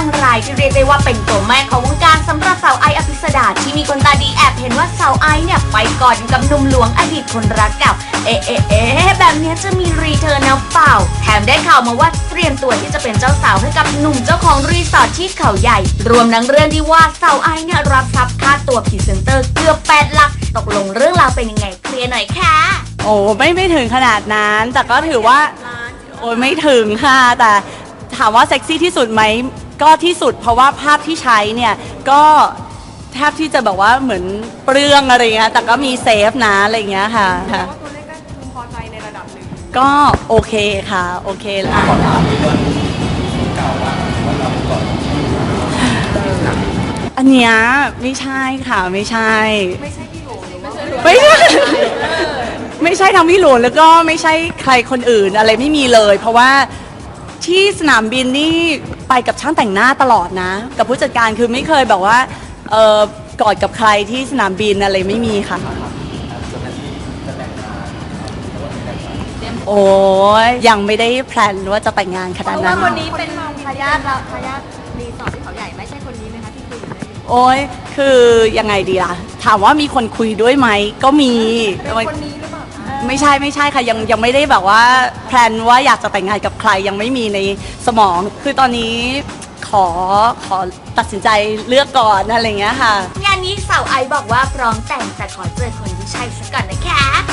างรายที่เรียกได้ว่าเป็นตัวแม่ของวงการสำหรับสาวไออภิสดาที่มีคนตาดีแอบเห็นว่าสาวไอเนี่ยไปกอดอยู่กับหนุ่มหลวงอดีตคนรักเก่าเอ๊ะเอ๊ะเอ๊ะแบบนี้จะมีรีเทิร์นนะเปล่า แถมได้ข่าวมาว่าเตรียมตัวที่จะเป็นเจ้าสาวให้กับหนุ่มเจ้าของรีสอร์ทที่เขาใหญ่ รวมทั้งเรื่องที่ว่าสาวไอเนี่ยรับทรัพย์ค่าตัวพรีเซนเตอร์เกือบ8หลัก ตกลงเรื่องราวเป็นยังไงเคลียร์หน่อยค่ะ โอ้ไม่ไม่ถึงขนาดนั้น แต่ก็ถือว่า โอ้ยไม่ถึงค่ะ แต่ถามว่าเซ็กซี่ที่สุดไหม ก็ที่สุดเพราะว่าภาพที่ใช้เนี่ยก็แทบที่จะแบบว่าเหมือนเปรื่องอะไรเงี้ยแต่ก็มีเซฟนะอะไรเงี้ยค่ะค่ะ ว่าตัวเลขก็พึงพอใจในระดับหนึ่งก็โอเคค่ะ โอเคแล้ว อันเนี้ยไม่ใช่ค่ะไม่ใช่ ไม่ใช่พี่โหลหรือว่าไม่ใช่ ไม่ใช่ทั้งพี่หลวงแล้วก็ไม่ใช่ใครคนอื่นอะไรไม่มีเลย เพราะว่า ที่สนามบินนี่ไปกับช่างแต่งหน้าตลอดนะ กับผู้จัดการคือไม่เคยแบบว่าเออกอดกับใครที่สนามบินอะไรไม่มีค่ะ โอ้ยยังไม่ได้แพลนว่าจะแต่งงานขนาดนั้น คนนี้เป็นทายาทเราทายาทรีสอร์ทที่เขาใหญ่ไม่ใช่คนนี้ไหมคะที่คุยอยู่ในโอ้ยคือยังไงดีล่ะ ถามว่ามีคนคุยด้วยไหมก็มีคนนี้หรือเปล่าคะ ไม่ใช่ไม่ใช่ค่ะยังยังไม่ได้แบบว่าแพลนว่าอยากจะแต่งงานกับใครยังไม่มีในสมอง คือตอนนี้ขอขอตัดสินใจเลือกก่อนอะไรอย่างเงี้ยค่ะ งานนี้สาวไอบอกว่าพร้อมแต่งแต่ขอเจอคนที่ใช่ซะก่อนนะคะ